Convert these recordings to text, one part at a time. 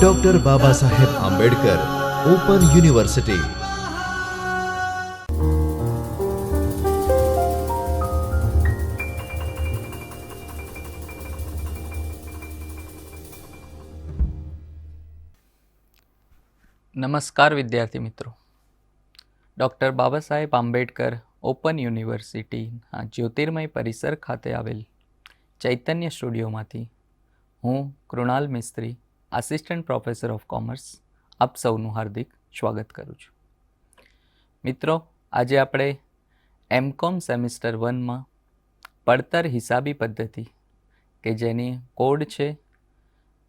Doctor Baba Saheb Ambedkar open university નમસ્કાર વિદ્યાર્થી મિત્રો. Doctor Baba Saheb Ambedkar open university આ જ્યોતિર્મય પરિસર ખાતે આવેલ ચૈતન્ય સ્ટુડિયોમાંથી હું Krunal Mistry assistant professor of commerce આપ સૌનું હાર્દિક સ્વાગત કરું છું. મિત્રો, આજે આપણે એમકોમ સેમિસ્ટર વનમાં પડતર હિસાબી પદ્ધતિ કે જેની કોડ છે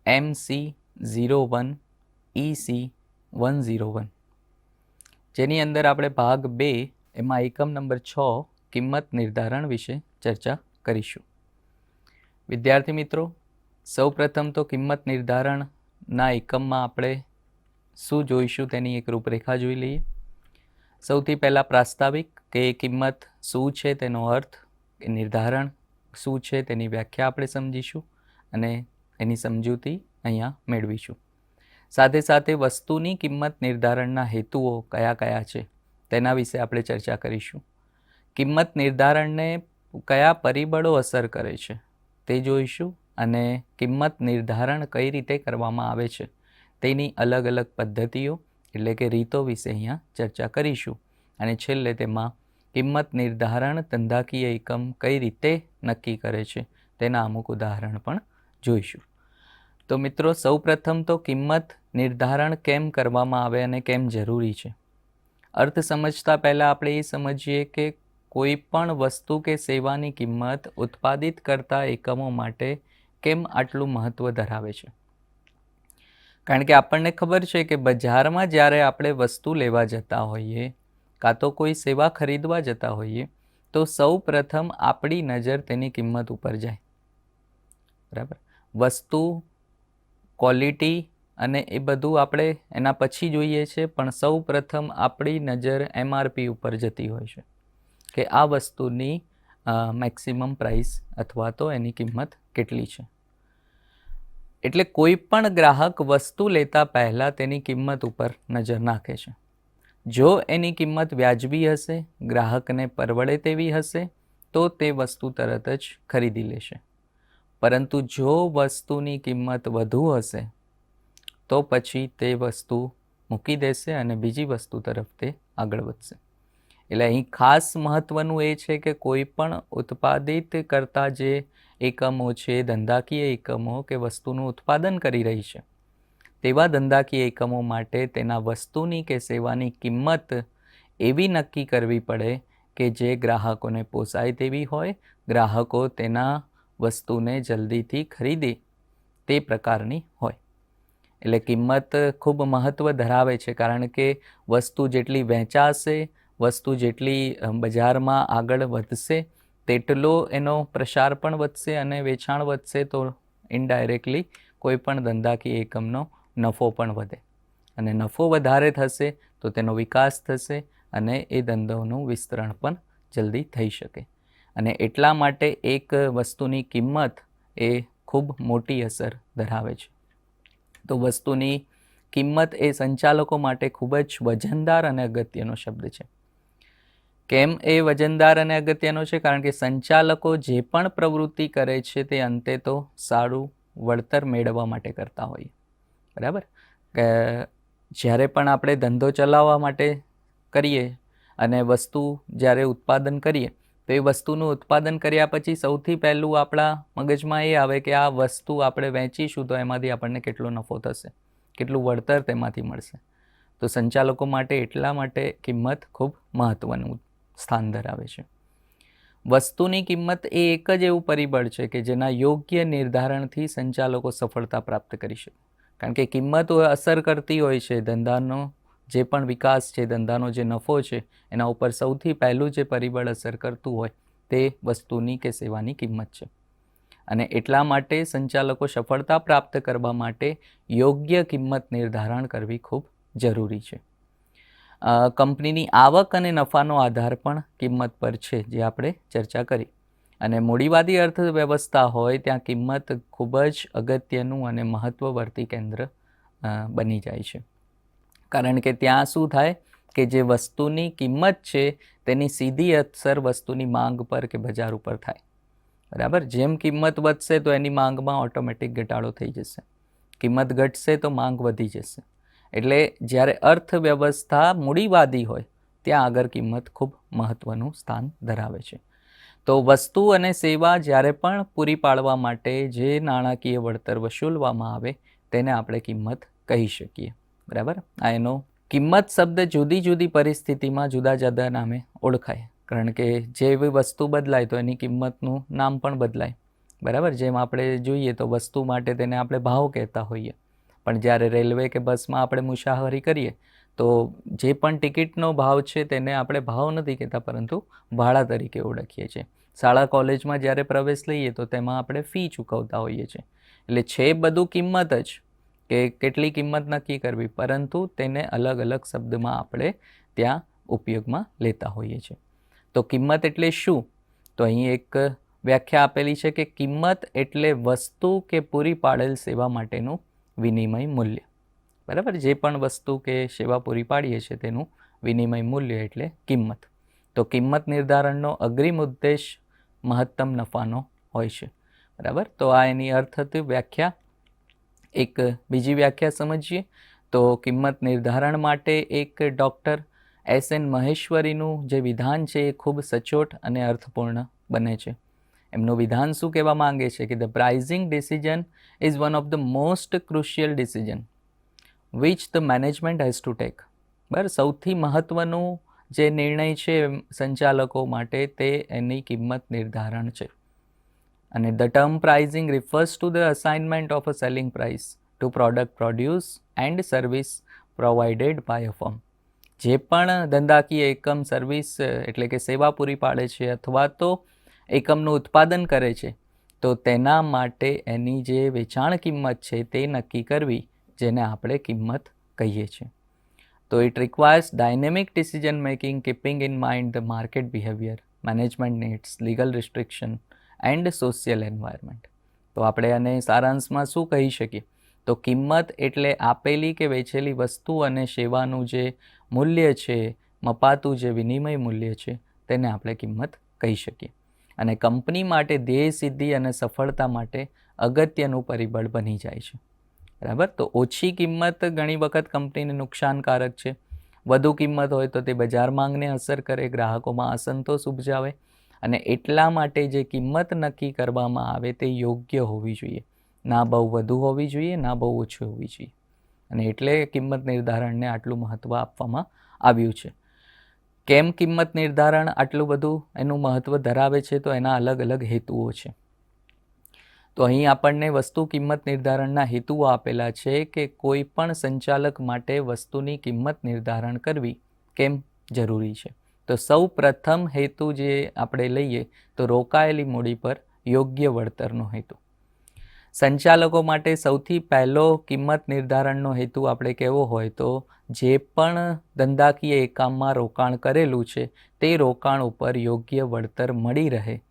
M C zero one E C one zero one જેની અંદર આપણે ભાગ બે એમાં એકમ નંબર છ કિંમત નિર્ધારણ વિશે ચર્ચા કરીશું. વિદ્યાર્થી મિત્રો સૌપ્રથમ તો કિંમત નિર્ધારણના એકમમાં આપણે શું જોઈશું તેની એક રૂપરેખા જોઈ લઈએ. સૌથી પહેલાં પ્રાસ્તાવિક કે કિંમત શું છે તેનો અર્થ નિર્ધારણ શું છે તેની વ્યાખ્યા આપણે સમજીશું અને એની સમજૂતી અહીંયા મેળવીશું. સાથે સાથે વસ્તુની કિંમત નિર્ધારણના હેતુઓ કયા કયા છે તેના વિશે આપણે ચર્ચા કરીશું. કિંમત નિર્ધારણને કયા પરિબળો અસર કરે છે તે જોઈશું. અને કિંમત નિર્ધારણ કઈ રીતે કરવામાં આવે છે, તેની અલગ અલગ પદ્ધતિઓ એટલે કે રીતો વિશે અહીંયા ચર્ચા કરીશું. અને છેલ્લે તેમાં કિંમત નિર્ધારણ ધંધાકીય એકમ કઈ રીતે નક્કી કરે છે, તેના અમુક ઉદાહરણ પણ જોઈશું. તો મિત્રો, સૌપ્રથમ તો કિંમત નિર્ધારણ કેમ કરવામાં આવે અને કેમ જરૂરી છે? અર્થ સમજતા પહેલાં આપણે એ સમજીએ કે કોઈ પણ વસ્તુ કે સેવાની કિંમત ઉત્પાદિત કરતા એકમો માટે કેમ આટલું મહત્ત્વ ધરાવે છે? કારણ કે આપણને ખબર છે કે બજારમાં જ્યારે આપણે વસ્તુ લેવા જતા હોઈએ, કાં તો કોઈ સેવા ખરીદવા જતા હોઈએ, તો સૌ પ્રથમ આપણી નજર તેની કિંમત ઉપર જાય. બરાબર? વસ્તુ, ક્વોલિટી અને એ બધું આપણે એના પછી જોઈએ છે, પણ સૌ પ્રથમ આપણી નજર એમઆરપી ઉપર જતી હોય છે, કે આ વસ્તુની મેક્સિમમ પ્રાઇસ અથવા તો એની કિંમત કેટલી છે? એટલે કોઈ પણ ગ્રાહક વસ્તુ લેતા પહેલાં તેની કિંમત ઉપર નજર નાખે છે. જો એની કિંમત વ્યાજબી હશે, ગ્રાહકને પરવડે તેવી હશે, તો તે વસ્તુ તરત જ ખરીદી લેશે. પરંતુ જો વસ્તુની કિંમત વધુ હશે, તો પછી તે વસ્તુ મૂકી દેશે અને બીજી વસ્તુ તરફ તે આગળ વધશે. એટલે અહીં ખાસ મહત્ત્વનું એ છે કે કોઈ પણ ઉત્પાદિત કરતા જે એકમો છે, ધંધાકીય એકમો કે વસ્તુનું ઉત્પાદન કરી રહી છે, તેવા ધંધાકીય એકમો માટે તેના વસ્તુની કે સેવાની કિંમત એવી નક્કી કરવી પડે કે જે ગ્રાહકોને પોસાય તેવી હોય, ગ્રાહકો તેના વસ્તુને જલ્દીથી ખરીદે તે પ્રકારની હોય. એટલે કિંમત ખૂબ મહત્ત્વ ધરાવે છે, કારણ કે વસ્તુ જેટલી વહેંચાશે વસ્તુ જેટલી બજારમાં આગળ વધશે, તેટલો એનો પ્રસાર પણ વધશે અને વેચાણ વધશે તો ઇનડાયરેક્ટલી કોઈ પણ ધંધાકીય એકમનો નફો પણ વધે. અને નફો વધારે થશે તો તેનો વિકાસ થશે અને એ ધંધોનું વિસ્તરણ પણ જલ્દી થઈ શકે. અને એટલા માટે એક વસ્તુની કિંમત એ ખૂબ મોટી અસર ધરાવે છે. તો વસ્તુની કિંમત એ સંચાલકો માટે ખૂબ જ વજનદાર અને અગત્યનો શબ્દ છે. કેમ એ વજનદાર અને અગત્યનો છે? કારણ કે સંચાલકો જે પણ પ્રવૃત્તિ કરે છે તે અંતે તો સારું વળતર મેળવવા માટે કરતા હોઈએ બરાબર? કે જ્યારે પણ આપણે ધંધો ચલાવવા માટે કરીએ અને વસ્તુ જ્યારે ઉત્પાદન કરીએ, તો એ વસ્તુનું ઉત્પાદન કર્યા પછી સૌથી પહેલું આપણા મગજમાં એ આવે કે આ વસ્તુ આપણે વેચીશું તો એમાંથી આપણને કેટલો નફો થશે? કેટલું વળતર તેમાંથી મળશે? તો સંચાલકો માટે એટલા માટે કિંમત ખૂબ મહત્ત્વનું સ્થાન ધરાવે છે. વસ્તુની કિંમત એ એક જ એવું પરિબળ છે કે જેના યોગ્ય નિર્ધારણથી સંચાલકો સફળતા પ્રાપ્ત કરી શકે. કારણ કે કિંમત અસર કરતી હોય છે, ધંધાનો જે પણ વિકાસ છે, ધંધાનો જે નફો છે, એના ઉપર સૌથી પહેલું જે પરિબળ અસર કરતું હોય તે વસ્તુની કે સેવાની કિંમત છે. અને એટલા માટે સંચાલકો સફળતા પ્રાપ્ત કરવા માટે યોગ્ય કિંમત નિર્ધારણ કરવી ખૂબ જરૂરી છે. કંપનીની આવક અને નફાનો આધાર પણ કિંમત પર છે જે આપણે ચર્ચા કરી. અને મૂડીવાદી અર્થવ્યવસ્થા હોય ત્યાં કિંમત ખૂબ જ અગત્યનું અને મહત્વવર્તી કેન્દ્ર બની જાય છે. કારણ કે ત્યાં શું થાય કે જે વસ્તુની કિંમત છે તેની સીધી અસર વસ્તુની માંગ પર કે બજાર ઉપર થાય. બરાબર? જેમ કિંમત વધશે તો એની માંગમાં ઓટોમેટિક ઘટાડો થઈ જશે. કિંમત ઘટશે તો માંગ વધી જશે. એટલે જ્યારે અર્થવ્યવસ્થા મૂડીવાદી હોય, ત્યાં આગળ કિંમત ખૂબ મહત્ત્વનું સ્થાન ધરાવે છે. તો વસ્તુ અને સેવા જ્યારે પણ પૂરી પાડવા માટે જે નાણાકીય વળતર વસૂલવામાં આવે, તેને આપણે કિંમત કહી શકીએ. બરાબર? આ એનો કિંમત શબ્દ જુદી જુદી પરિસ્થિતિમાં જુદા જુદા નામે ઓળખાય. કારણ કે જેવી વસ્તુ બદલાય, તો એની કિંમતનું નામ પણ બદલાય. બરાબર? જેમ આપણે જોઈએ, તો વસ્તુ માટે તેને આપણે ભાવ કહેતા હોઈએ. પણ જ્યારે રેલવે કે બસમાં આપણે મુસાફરી કરીએ, તો જે પણ ટિકિટનો ભાવ છે તેને આપણે ભાવ નથી કહેતા, પરંતુ ભાડા તરીકે ઓળખીએ છીએ. શાળા કોલેજમાં જ્યારે પ્રવેશ લઈએ, તો તેમાં આપણે ફી ચૂકવતા હોઈએ છીએ. એટલે છે બધું કિંમત જ, કે કેટલી કિંમત નક્કી કરવી, પરંતુ તેને અલગ અલગ શબ્દમાં આપણે ત્યાં ઉપયોગમાં લેતા હોઈએ છીએ. તો કિંમત એટલે શું? તો અહીં એક વ્યાખ્યા આપેલી છે કે કિંમત એટલે વસ્તુ કે પૂરી પાડેલ સેવા માટેનું વિનિમય મૂલ્ય. બરાબર? જે પણ વસ્તુ કે સેવા પૂરી પાડીએ છીએ તેનું વિનિમય મૂલ્ય એટલે કિંમત. તો કિંમત નિર્ધારણનો અગ્રિમ ઉદ્દેશ મહત્તમ નફાનો હોય છે. બરાબર? તો આ એની અર્થ હતી વ્યાખ્યા. એક બીજી વ્યાખ્યા સમજીએ. તો કિંમત નિર્ધારણ માટે એક ડૉક્ટર એસ એન મહેશ્વરીનું જે વિધાન છે એ ખૂબ સચોટ અને અર્થપૂર્ણ બને છે. એમનું વિધાન શું કહેવા માંગે છે કે the pricing decision is one of the most crucial decision which the management has to take બરાબર? સૌથી મહત્ત્વનું જે નિર્ણય છે સંચાલકો માટે તે એની કિંમત નિર્ધારણ છે. અને the term pricing refers to the assignment of a selling price to product produce and service provided by a firm. જે પણ ધંધાકીય એકમ સર્વિસ, એટલે કે સેવા પૂરી પાડે છે અથવા તો એકમનું ઉત્પાદન કરે છે, તો તેના માટે એની જે વેચાણ કિંમત છે તે નક્કી કરવી, જેને આપણે કિંમત કહીએ છીએ. તો it requires dynamic decision making keeping in mind the market behaviour management needs legal restriction and social environment તો આપણે આને સારાંશમાં શું કહી શકીએ? તો કિંમત એટલે આપેલી કે વેચેલી વસ્તુ અને સેવાનું જે મૂલ્ય છે, મપાતું જે વિનિમય મૂલ્ય છે, તેને આપણે કિંમત કહી શકીએ. અને કંપની માટે ધ્યેય સિદ્ધિ અને સફળતા માટે અગત્યનું પરિબળ બની જાય છે. બરાબર? તો ઓછી કિંમત ઘણી વખત કંપનીને નુકસાનકારક છે. વધુ કિંમત હોય તો તે બજાર માંગને અસર કરે, ગ્રાહકોમાં અસંતોષ ઉપજાવે અને એટલા માટે જે કિંમત નક્કી કરવામાં આવે તે યોગ્ય હોવી જોઈએ. ના બહુ વધુ હોવી જોઈએ, ના બહુ ઓછી હોવી જોઈએ. અને એટલે કિંમત નિર્ધારણને આટલું મહત્ત્વ આપવામાં આવ્યું છે. કેમ કિંમત નિર્ધારણ આટલું બધું એનું મહત્ત્વ ધરાવે છે તો એના અલગ અલગ હેતુઓ છે. તો અહીં આપણને વસ્તુ કિંમત નિર્ધારણના હેતુઓ આપેલા છે કે કોઈ પણ સંચાલક માટે વસ્તુની કિંમત નિર્ધારણ કરવી કેમ જરૂરી છે. તો સૌ પ્રથમ હેતુ જે આપણે લઈએ તો રોકાયેલી મૂડી પર યોગ્ય વળતરનો હેતુ. સંચાલકો માટે સૌથી પહેલો કિંમત નિર્ધારણનો હેતુ આપણે કેવો હોય તો જે પણ ધંધાકીય એકમમાં રોકાણ કરેલું છે, તે રોકાણ ઉપર યોગ્ય વળતર મળી રહે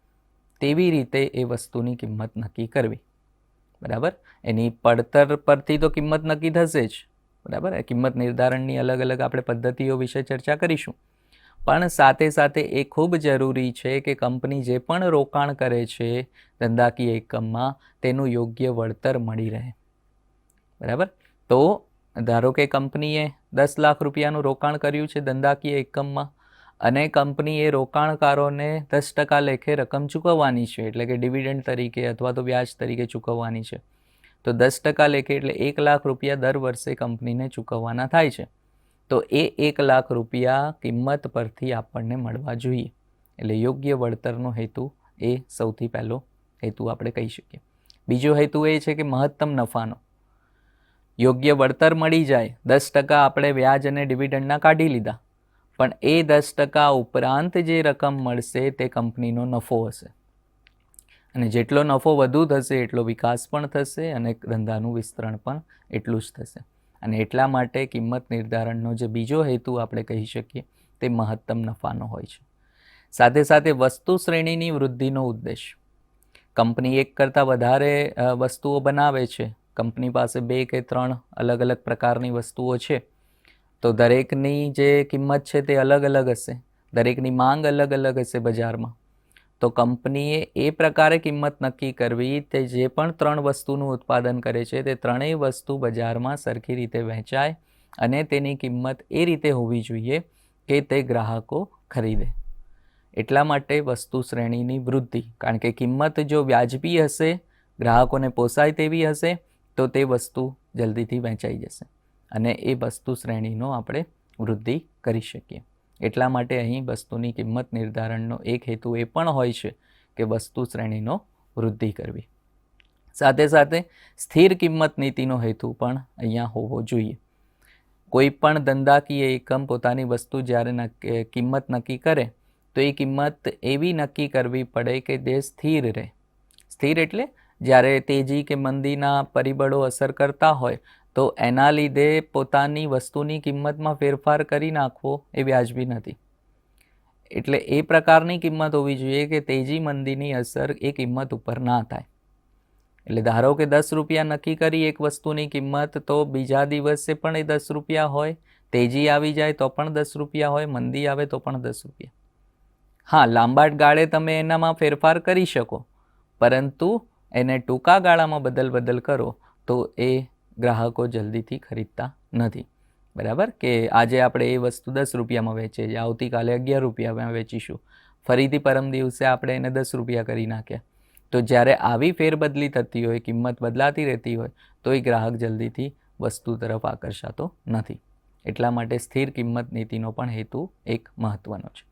તેવી રીતે એ વસ્તુની કિંમત નક્કી કરવી. બરાબર? એની પડતર પરથી તો કિંમત નક્કી થશે જ. બરાબર? કિંમત નિર્ધારણની અલગ અલગ આપણે પદ્ધતિઓ વિશે ચર્ચા કરીશું. પણ સાથે સાથે એ ખૂબ જરૂરી છે કે કંપની જે પણ રોકાણ કરે છે, ધંધાકીય એકમમાં, તેનું યોગ્ય વળતર મળી રહે. બરાબર? તો ધારો કે કંપનીએ દસ લાખ રૂપિયાનું રોકાણ કર્યું છે ધંધાકીય એકમમાં, અને કંપનીએ રોકાણકારોને દસ ટકા લેખે રકમ ચૂકવવાની છે, એટલે કે ડિવિડન્ડ તરીકે અથવા તો વ્યાજ તરીકે ચૂકવવાની છે, તો દસ ટકા લેખે એટલે એક લાખ રૂપિયા દર વર્ષે કંપનીને ચૂકવવાના થાય છે. તો એ એક લાખ રૂપિયા કિંમત પરથી આપણને મળવા જોઈએ. એટલે યોગ્ય વળતરનો હેતુ એ સૌથી પહેલો હેતુ આપણે કહી શકીએ. બીજો હેતુ એ છે કે મહત્તમ નફાનો. યોગ્ય વળતર મળી જાય, દસ ટકા આપણે વ્યાજ અને ડિવિડન્ડના કાઢી લીધા. પણ એ દસ ટકા ઉપરાંત જે રકમ મળશે તે કંપનીનો નફો હશે. અને જેટલો નફો વધુ થશે, એટલો વિકાસ પણ થશે અને ધંધાનું વિસ્તરણ પણ એટલું જ થશે. અને એટલા માટે કિંમત નિર્ધારણનો જે બીજો હેતુ આપણે કહી શકીએ, તે મહત્તમ નફાનો હોય છે. સાથે સાથે વસ્તુ શ્રેણીની વૃદ્ધિનો ઉદ્દેશ. કંપની એક કરતાં વધારે વસ્તુઓ બનાવે છે કંપની પાસે બે કે ત્રણ અલગ અલગ પ્રકારની વસ્તુઓ છે. તો દરેકની જે કિંમત છે તે અલગ અલગ હશે. દરેકની માંગ અલગ અલગ હશે બજારમાં. તો કંપનીએ એ પ્રકારે કિંમત નક્કી કરવી તે જે પણ ત્રણ વસ્તુનું ઉત્પાદન કરે છે તે ત્રણેય વસ્તુ બજારમાં સરખી રીતે વહેંચાય અને તેની કિંમત એ રીતે હોવી જોઈએ કે તે ગ્રાહકો ખરીદે. એટલા માટે વસ્તુ શ્રેણીની વૃદ્ધિ, કારણ કે કિંમત જો વ્યાજબી હશે, ગ્રાહકોને પોસાય તેવી હશે તો તે વસ્તુ જલ્દીથી વહેંચાઈ જશે અને એ વસ્તુ શ્રેણીનો આપણે વૃદ્ધિ કરી શકીએ. એટલા માટે અહીં વસ્તુની કિંમત નિર્ધારણનો એક હેતુ એ પણ હોય છે કે વસ્તુ શ્રેણીનો વૃદ્ધિ કરવી. સાથે સાથે સ્થિર કિંમત નીતિનો હેતુ પણ અહીંયા હોવો જોઈએ. કોઈ પણ ધંધાકીય એકમ પોતાની વસ્તુ જ્યારે નક્કી કિંમત નક્કી કરે, તો એ કિંમત એવી નક્કી કરવી પડે કે જે સ્થિર રહે. સ્થિર એટલે જ્યારે તેજી કે મંદીના પરિબળો અસર કરતા હોય, તો એના લીધે પોતાની વસ્તુની કિંમતમાં ફેરફાર કરી નાખવો એ વ્યાજબી નથી. એટલે એ પ્રકારની કિંમત હોવી જોઈએ કે તેજી મંદીની અસર એ કિંમત ઉપર ના થાય. એટલે ધારો કે દસ રૂપિયા નક્કી કરી એક વસ્તુની કિંમત, તો બીજા દિવસે પણ એ દસ રૂપિયા હોય, તેજી આવી જાય તો પણ દસ રૂપિયા હોય, મંદી આવે તો પણ દસ રૂપિયા. હા, લાંબા ગાળે તમે એનામાં ફેરફાર કરી શકો, પરંતુ એને ટૂંકા ગાળામાં બદલ બદલ કરો, તો એ ગ્રાહકો જલ્દીથી ખરીદતા નથી. બરાબર? કે આજે આપણે એ વસ્તુ દસ રૂપિયામાં વેચીએ છીએ, આવતીકાલે અગિયાર રૂપિયામાં વેચીશું. ફરીથી પરમ દિવસે આપણે એને દસ રૂપિયા કરી નાખ્યા તો જ્યારે આવી ફેરબદલી થતી હોય, કિંમત બદલાતી રહેતી હોય, તો એ ગ્રાહક જલ્દીથી વસ્તુ તરફ આકર્ષાતો નથી. એટલા માટે સ્થિર કિંમત નીતિનો પણ હેતુ એક મહત્ત્વનો છે.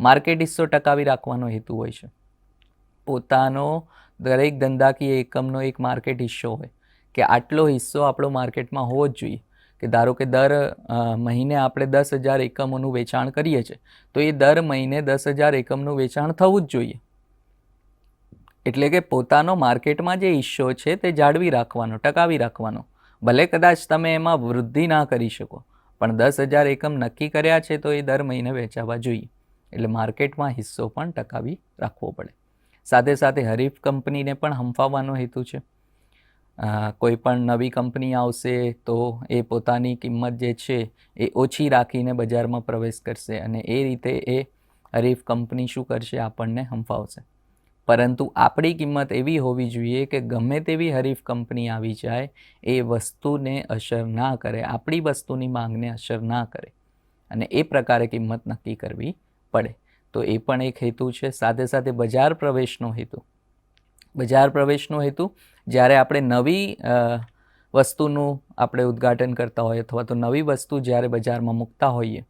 માર્કેટ હિસ્સો ટકાવી રાખવાનો હેતુ હોય છે. પોતાનો દરેક ધંધાકીય એકમનો એક માર્કેટ હિસ્સો હોય કે આટલો હિસ્સો આપણો માર્કેટમાં હોવો જ જોઈએ. કે ધારો કે દર મહિને આપણે દસ હજાર એકમોનું વેચાણ કરીએ છીએ, તો એ દર મહિને દસ હજાર એકમનું વેચાણ થવું જ જોઈએ. એટલે કે પોતાનો માર્કેટમાં જે હિસ્સો છે તે જાળવી રાખવાનો, ટકાવી રાખવાનો. ભલે કદાચ તમે એમાં વૃદ્ધિ ના કરી શકો, પણ દસ હજાર એકમ નક્કી કર્યા છે તો એ દર મહિને વેચાવા જોઈએ. એટલે માર્કેટમાં હિસ્સો પણ ટકાવી રાખવો પડે. સાથે સાથે હરીફ કંપનીને પણ હંફાવવાનો હેતુ છે. કોઈ પણ નવી કંપની આવશે તો એ પોતાની કિંમત જે છે એ ઓછી રાખીને બજારમાં પ્રવેશ કરશે અને એ રીતે એ હરીફ કંપની શું કરશે આપણને હંફાવશે. પરંતુ આપણી કિંમત એવી હોવી જોઈએ કે ગમે તેવી હરીફ કંપની આવી જાય, એ વસ્તુને અસર ના કરે, આપણી વસ્તુની માંગને અસર ના કરે અને એ પ્રકારે કિંમત નક્કી કરવી પડે. તો એ પણ એક હેતુ છે. સાથે સાથે બજાર પ્રવેશનો હેતુ. બજાર પ્રવેશનો હેતુ, જ્યારે આપણે નવી વસ્તુનું આપણે ઉદ્ઘાટન કરતા હોઈએ અથવા તો નવી વસ્તુ જ્યારે બજારમાં મૂકતા હોઈએ,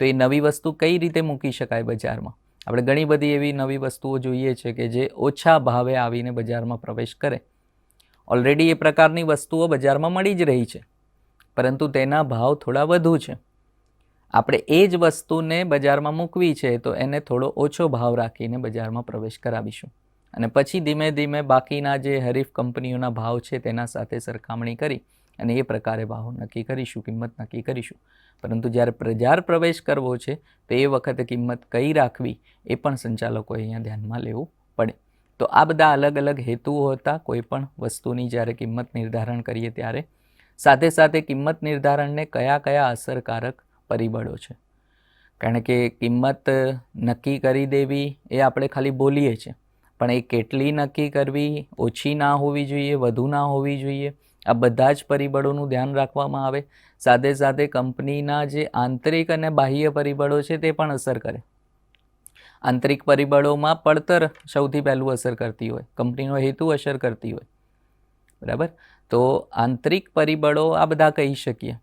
તો એ નવી વસ્તુ કઈ રીતે મૂકી શકાય બજારમાં? આપણે ઘણી બધી એવી નવી વસ્તુઓ જોઈએ છે કે જે ઓછા ભાવે આવીને બજારમાં પ્રવેશ કરે. ઓલરેડી એ પ્રકારની વસ્તુઓ બજારમાં મળી જ રહી છે. પરંતુ તેના ભાવ થોડા વધુ છે. આપણે એ જ વસ્તુને બજારમાં મૂકવી છે, તો એને થોડો ઓછો ભાવ રાખીને બજારમાં પ્રવેશ કરાવીશું. અને પછી ધીમે ધીમે બાકીના જે હરીફ કંપનીઓના ભાવ છે, તેના સાથે સરખામણી કરી અને એ પ્રકારે ભાવ નક્કી કરીશું, કિંમત નક્કી કરીશું. પરંતુ જ્યારે બજાર પ્રવેશ કરવો છે, તો એ વખતે કિંમત કઈ રાખવી એ પણ સંચાલકોએ અહીંયા ધ્યાનમાં લેવું પડે. તો આ બધા અલગ અલગ હેતુઓ હતા, કોઈ પણ વસ્તુની જ્યારે કિંમત નિર્ધારણ કરીએ ત્યારે. સાથે સાથે કિંમત નિર્ધારણને કયા કયા અસરકારક પરિબળો છે. કારણ કે કિંમત નક્કી કરી દેવી એ આપણે ખાલી બોલીએ છીએ. પણ એ કેટલી નક્કી કરવી, ઓછી ના હોવી જોઈએ, વધુ ના હોવી જોઈએ, આ બધા જ પરિબળોનું ધ્યાન રાખવામાં આવે. સાથે સાથે કંપનીના જે આંતરિક અને બાહ્ય પરિબળો છે તે પણ અસર કરે. આંતરિક પરિબળોમાં પડતર સૌથી પહેલું અસર કરતી હોય. કંપનીનો હેતુ અસર કરતી હોય. બરાબર? તો આંતરિક પરિબળો આ બધા કહી શકીએ.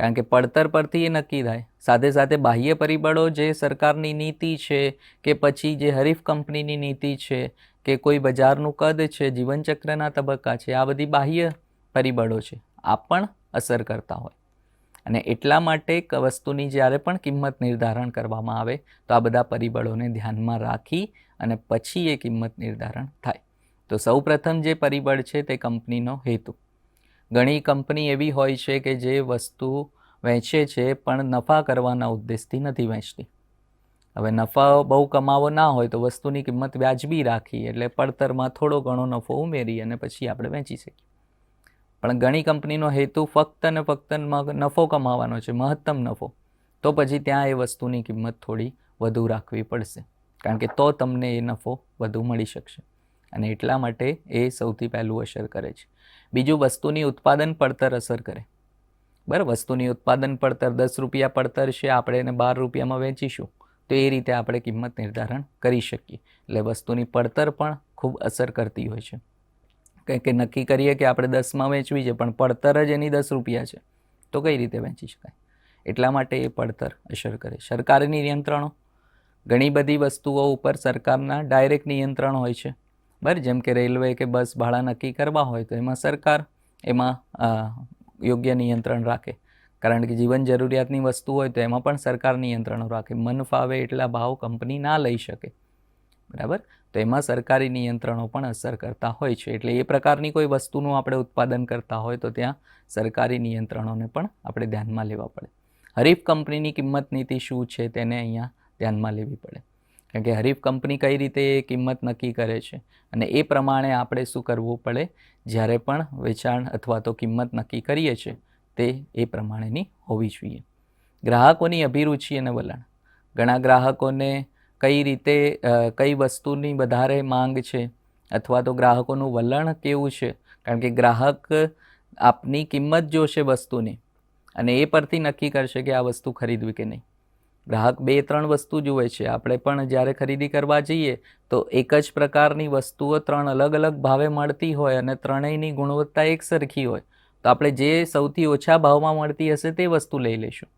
કારણ કે પડતર પરથી એ નક્કી થાય. સાથે સાથે બાહ્ય પરિબળો જે સરકારની નીતિ છે કે પછી જે હરીફ કંપનીની નીતિ છે કે કોઈ બજારનું કદ છે, જીવનચક્રના તબક્કા છે, આ બધી બાહ્ય પરિબળો છે, આ પણ અસર કરતા હોય. અને એટલા માટે એક વસ્તુની જ્યારે પણ કિંમત નિર્ધારણ કરવામાં આવે, તો આ બધા પરિબળોને ધ્યાનમાં રાખી અને પછી એ કિંમત નિર્ધારણ થાય. તો સૌપ્રથમ જે પરિબળ છે તે કંપનીનો હેતુ. ઘણી કંપની એવી હોય છે કે જે વસ્તુ વેચે છે, પણ નફા કરવાના ઉદ્દેશથી નથી વેચતી. હવે નફા બહુ કમાવો ના હોય તો વસ્તુની કિંમત વ્યાજબી રાખી એટલે પડતરમાં થોડો ઘણો નફો ઉમેરી અને પછી આપણે વેચી શકીએ. પણ ઘણી કંપનીનો હેતુ ફક્ત ને ફક્ત નફો કમાવાનો છે, મહત્તમ નફો. તો પછી ત્યાં એ વસ્તુની કિંમત થોડી વધુ રાખવી પડશે. કારણ કે તો તમને એ નફો વધુ મળી શકશે. અને એટલા માટે એ સૌથી પહેલું અસર કરે છે. બીજું વસ્તુની ઉત્પાદન પડતર અસર કરે. બરાબર? વસ્તુની ઉત્પાદન પડતર દસ રૂપિયા પડતર છે, આપણે એને બાર રૂપિયામાં વેચીશું. તો એ રીતે આપણે કિંમત નિર્ધારણ કરી શકીએ. એટલે વસ્તુની પડતર પણ ખૂબ અસર કરતી હોય છે. કંઈ કે નક્કી કરીએ કે આપણે દસમાં વેચવી છે, પણ પડતર જ એની દસ રૂપિયા છે. તો કઈ રીતે વેચી શકાય? એટલા માટે એ પડતર અસર કરે. સરકારી નિયંત્રણો. ઘણી બધી વસ્તુઓ ઉપર સરકારના ડાયરેક્ટ નિયંત્રણ હોય છે. બરાબર? જેમ કે રેલવે કે બસ ભાડા નક્કી કરવા હોય તો એમાં સરકાર એમાં યોગ્ય નિયંત્રણ રાખે. કારણ કે જીવન જરૂરિયાતની વસ્તુ હોય તો એમાં પણ સરકાર નિયંત્રણો રાખે. મન ફાવે એટલા ભાવ કંપની ના લઈ શકે. બરાબર? તો એમાં સરકારી નિયંત્રણો પણ અસર કરતા હોય છે. એટલે એ પ્રકારની કોઈ વસ્તુનું આપણે ઉત્પાદન કરતા હોય તો ત્યાં સરકારી નિયંત્રણોને પણ આપણે ધ્યાનમાં લેવા પડે. હરીફ કંપનીની કિંમત નીતિ શું છે તેને અહીંયા ધ્યાનમાં લેવી પડે. કારણ કે હરીફ કંપની કઈ રીતે એ કિંમત નક્કી કરે છે અને એ પ્રમાણે આપણે શું કરવું પડે? જ્યારે પણ વેચાણ અથવા તો કિંમત નક્કી કરીએ છીએ, તે એ પ્રમાણેની હોવી જોઈએ. ગ્રાહકોની અભિરુચિ અને વલણ. ઘણા ગ્રાહકોને કઈ રીતે કઈ વસ્તુની વધારે માંગ છે અથવા તો ગ્રાહકોનું વલણ કેવું છે? કારણ કે ગ્રાહક આપની કિંમત જોશે વસ્તુની અને એ પરથી નક્કી કરશે કે આ વસ્તુ ખરીદવી કે નહીં. ગ્રાહક બે ત્રણ વસ્તુ જુએ છે. આપણે પણ જ્યારે ખરીદી કરવા જઈએ, તો એક જ પ્રકારની વસ્તુઓ ત્રણ અલગ અલગ ભાવે મળતી હોય અને ત્રણેયની ગુણવત્તા એક સરખી હોય. તો આપણે જે સૌથી ઓછા ભાવમાં મળતી હશે તે વસ્તુ લઈ લઈશું.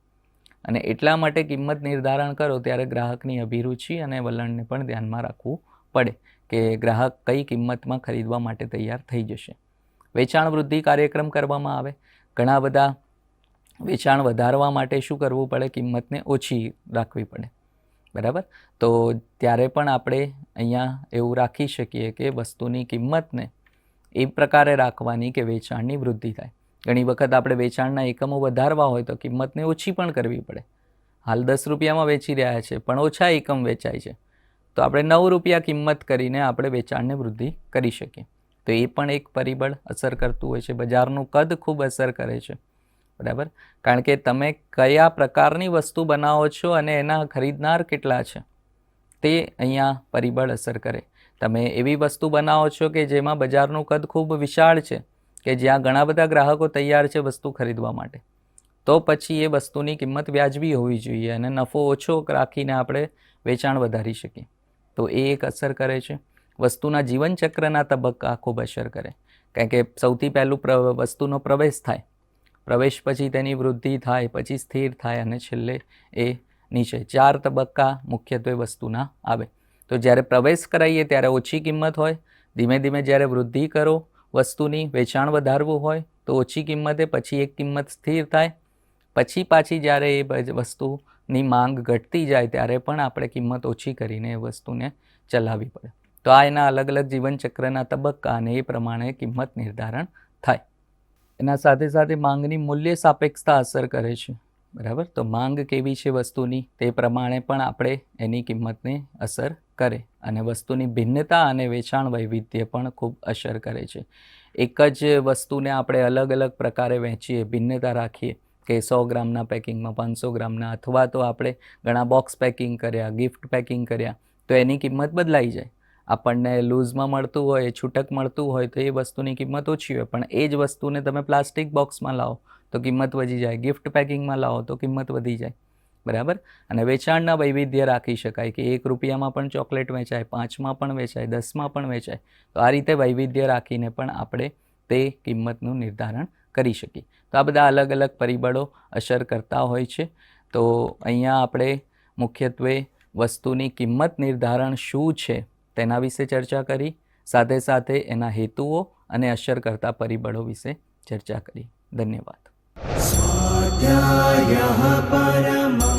અને એટલા માટે કિંમત નિર્ધારણ કરો ત્યારે ગ્રાહકની અભિરુચિ અને વલણને પણ ધ્યાનમાં રાખવું પડે કે ગ્રાહક કઈ કિંમતમાં ખરીદવા માટે તૈયાર થઈ જશે. વેચાણ વૃદ્ધિ કાર્યક્રમ કરવામાં આવે. ઘણા બધા વેચાણ વધારવા માટે શું કરવું પડે? કિંમતને ઓછી રાખવી પડે. બરાબર? તો ત્યારે પણ આપણે અહીંયા એવું રાખી શકીએ કે વસ્તુની કિંમતને એ પ્રકારે રાખવાની કે વેચાણની વૃદ્ધિ થાય. ઘણી વખત આપણે વેચાણના એકમો વધારવા હોય તો કિંમતને ઓછી પણ કરવી પડે. હાલ દસ રૂપિયામાં વેચી રહ્યા છે, પણ ઓછા એકમ વેચાય છે. તો આપણે નવ રૂપિયા કિંમત કરીને આપણે વેચાણને વૃદ્ધિ કરી શકીએ. તો એ પણ એક પરિબળ અસર કરતું હોય છે. બજારનું કદ ખૂબ અસર કરે છે. બરાબર? કારણ કે તમે કયા પ્રકારની વસ્તુ બનાવો છો અને એના ખરીદનાર કેટલા છે? તે અહીંયા પરિબળ અસર કરે. તમે એવી વસ્તુ બનાવો છો કે જેમાં બજારનું કદ ખૂબ વિશાળ છે, કે જ્યાં ઘણા બધા ગ્રાહકો તૈયાર છે વસ્તુ ખરીદવા માટે. તો પછી એ વસ્તુની કિંમત વ્યાજબી હોવી જોઈએ અને નફો ઓછો રાખીને આપણે વેચાણ વધારી શકીએ. તો એ એક અસર કરે છે. વસ્તુના જીવનચક્રના તબક્કા ખૂબ અસર કરે. કારણ કે સૌથી પહેલું વસ્તુનો પ્રવેશ થાય. પ્રવેશ પછી તેની વૃદ્ધિ થાય, પછી સ્થિર થાય અને છેલ્લે એ નીચે. ચાર તબક્કા મુખ્યત્વે વસ્તુના આવે. તો જ્યારે પ્રવેશ કરાવીએ ત્યારે ઓછી કિંમત હોય, ધીમે ધીમે જ્યારે વૃદ્ધિ કરો, વસ્તુની વેચાણ વધારવું હોય, તો ઓછી કિંમતે પછી એક કિંમત સ્થિર થાય. પછી પાછી જ્યારે એ વસ્તુની માંગ ઘટતી જાય ત્યારે પણ આપણે કિંમત ઓછી કરીને એ વસ્તુને ચલાવવી પડે. તો આ એના અલગ અલગ જીવનચક્રના તબક્કા અને એ પ્રમાણે કિંમત નિર્ધારણ થાય. એના સાથે સાથે માંગની મૂલ્ય સાપેક્ષતા અસર કરે છે. બરાબર? તો માંગ કેવી છે વસ્તુની? તે પ્રમાણે પણ આપણે એની કિંમતને અસર કરે અને વસ્તુની ભિન્નતા અને વેચાણ વૈવિધ્ય પણ ખૂબ અસર કરે છે. એક જ વસ્તુને આપણે અલગ અલગ પ્રકારે વહેંચીએ, ભિન્નતા રાખીએ, કે સો ગ્રામના પેકિંગમાં પાંચસો ગ્રામના, અથવા તો આપણે ઘણા બોક્સ પેકિંગ કર્યા, ગિફ્ટ પેકિંગ કર્યા, તો એની કિંમત બદલાઈ જાય. આપણને લૂઝમાં મળતું હોય, છૂટક મળતું હોય તો એ વસ્તુની કિંમત ઓછી હોય. પણ એ જ વસ્તુને તમે પ્લાસ્ટિક બોક્સમાં લાવો તો કિંમત વધી જાય. ગિફ્ટ પેકિંગમાં લાવો તો કિંમત વધી જાય. બરાબર? અને વેચાણના વૈવિધ્ય રાખી શકાય કે એક રૂપિયામાં પણ ચોકલેટ વેચાય, પાંચમાં પણ વેચાય, દસમાં પણ વેચાય. તો આ રીતે વૈવિધ્ય રાખીને પણ આપણે તે કિંમતનું નિર્ધારણ કરી શકીએ. તો આ બધા અલગ અલગ પરિબળો અસર કરતા હોય છે. તો અહીંયા આપણે મુખ્યત્વે વસ્તુની કિંમત નિર્ધારણ શું છે તેના વિશે ચર્ચા કરી, સાથે સાથે એના હેતુઓ અને અસર કરતા પરિબળો વિશે ચર્ચા કરી. ધન્યવાદ. પરમા